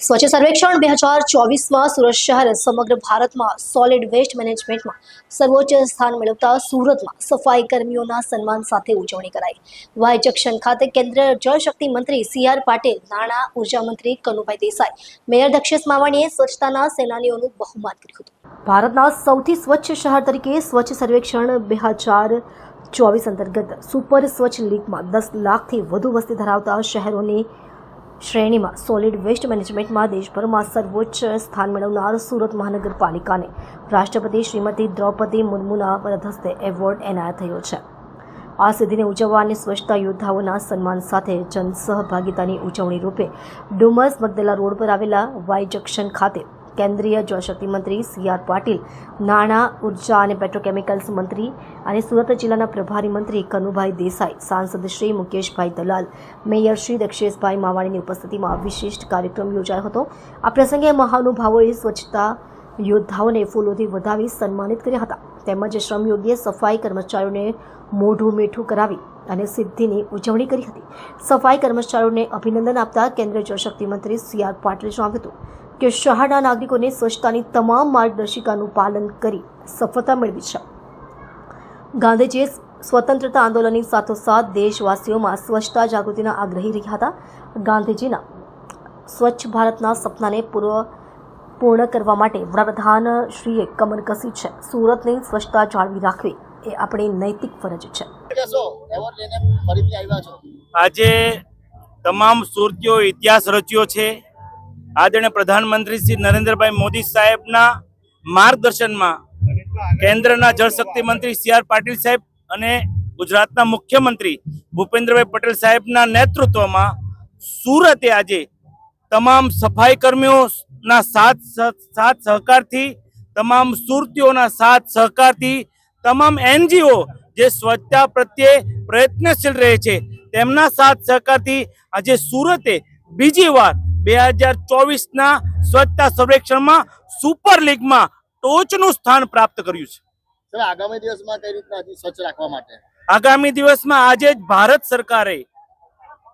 સ્વચ્છ સર્વેક્ષણ બે હજાર ચોવીસમાં સુરત શહેર સમગ્ર ભારતમાં સોલિડ વેસ્ટ મેનેજમેન્ટમાં સર્વોચ્ચ સ્થાન મેળવતા સુરતમાં સફાઈ કર્મીઓના સન્માન સાથે ઉજવણી કરાઈ. વાય જંકશન ખાતે કેન્દ્રીય જળશક્તિ મંત્રી સી આર પાટીલ, નાણાં ઊર્જા મંત્રી કનુભાઈ દેસાઈ, મેયર દક્ષેશ માવાણીએ સ્વચ્છતાના સેનાનીઓનું બહુમાન કર્યું હતું. ભારતના સૌથી સ્વચ્છ શહેર તરીકે સ્વચ્છ સર્વેક્ષણ બે હજાર ચોવીસ અંતર્ગત સુપર સ્વચ્છ લીગમાં દસ લાખથી વધુ વસ્તી ધરાવતા શહેરોની શ્રેણીમાં સોલિડ વેસ્ટ મેનેજમેન્ટમાં દેશભરમાં સર્વોચ્ચ સ્થાન મેળવનાર સુરત મહાનગરપાલિકાને રાષ્ટ્રપતિ શ્રીમતી દ્રૌપદી મુર્મુના વરદ હસ્તે એવોર્ડ એનાયત થયો છે. આ સિદ્ધિને ઉજવવા અને સ્વચ્છતા યોદ્ધાઓના સન્માન સાથે જનસહભાગિતાની ઉજવણી રૂપે ડુમસ મગદલા રોડ પર આવેલા વાય જંકશન ખાતે કેન્દ્રીય જળશક્તિ મંત્રી સી આર પાટીલ, નાણાં, ઊર્જા અને પેટ્રોકેમિકલ્સ મંત્રી અને સુરત જિલ્લાના પ્રભારી મંત્રી કનુભાઈ દેસાઈ, સાંસદ શ્રી મુકેશભાઈ દલાલ, મેયર શ્રી દક્ષેશભાઈ માવાણીની ઉપસ્થિતિમાં વિશિષ્ટ કાર્યક્રમ યોજાયો હતો. આ પ્રસંગે મહાનુભાવોએ સ્વચ્છતા યોદ્ધાઓને ફૂલોથી વધાવી સન્માનિત કર્યા હતા. તેમજ શ્રમયોગીએ સફાઈ કર્મચારીઓને મોઢું મીઠું કરાવી અને સિદ્ધિની ઉજવણી કરી હતી. સફાઈ કર્મચારીઓને અભિનંદન આપતા કેન્દ્રીય જળશક્તિ મંત્રી સી આર પાટીલે જણાવ્યું હતું. કે શહેરના નાગરિકોને સ્વચ્છતાની તમામ માર્ગદર્શિકાનું પાલન કરી સફળતા મેળવી છે. ગાંધીજીએ સ્વતંત્રતા આંદોલનની સાથોસાથ દેશવાસીઓમાં સ્વચ્છતા જાગૃતિના આગ્રહી રહ્યા હતા. ગાંધીજીના સ્વચ્છ ભારતના સપનાને પૂર્વ પૂર્ણ કરવા માટે વડાપ્રધાન શ્રીએ કમર કસી છે. સુરતની સ્વચ્છતા જાળવી રાખવી એ આપણી નૈતિક ફરજ છે. આજે તમામ સુરતીઓ ઇતિહાસ રચ્યો છે આદરણીય પ્રધાનમંત્રી શ્રી નરેન્દ્રભાઈ મોદી સાહેબના માર્ગદર્શનમાં કેન્દ્રના જળશક્તિ મંત્રી સી આર પાટીલ સાહેબ અને ગુજરાતના મુખ્યમંત્રી ભૂપેન્દ્રભાઈ પટેલ સાહેબના નેતૃત્વમાં સુરતે આજે તમામ સફાઈ કર્મીઓના સાથ સાથ સહકારથી, તમામ સુરતીઓના સાથ સહકારથી, તમામ એનજીઓ જે સ્વચ્છતા પ્રત્યે પ્રયત્નશીલ રહે છે, તેમના સાથ સહકારથી આજે સુરતે બીજી વાર બે હજાર ચોવીસના સ્વચ્છતા સર્વેક્ષણમાં સુપર લીગમાં ટોચનું સ્થાન પ્રાપ્ત કર્યું છે. આગામી દિવસમાં કઈ રીતના સ્વચ્છ રાખવા માટે? આગામી દિવસમાં આજે જ ભારત સરકારે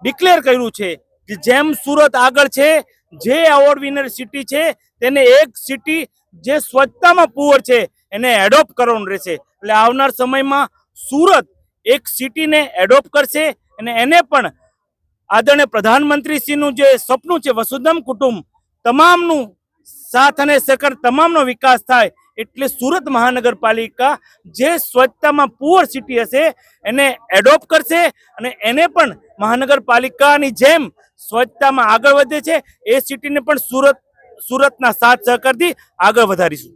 ડિક્લેર કર્યું છે કે જેમ સુરત આગળ છે જે એવોર્ડ વિનર સિટી છે તેને એક સિટી જે સ્વચ્છતામાં પુઅર છે એને એડોપ્ટ કરવાનું રહેશે. એટલે આવનાર સમયમાં સુરત એક સિટીને એડોપ્ટ કરશે અને એને પણ આદરણીય પ્રધાનમંત્રીશ્રીનું જે સપનું છે, વસુધમ કુટુંબ, તમામનું સાથ અને સહકાર, તમામનો વિકાસ થાય એટલે સુરત મહાનગરપાલિકા જે સ્વચ્છતામાં પુઅર સિટી હશે, એને એડોપ્ટ કરશે અને એને પણ મહાનગરપાલિકાની જેમ સ્વચ્છતામાં આગળ વધે છે. એ સિટીને પણ સુરત, સુરતના સાથ સહકારથી આગળ વધારીશું.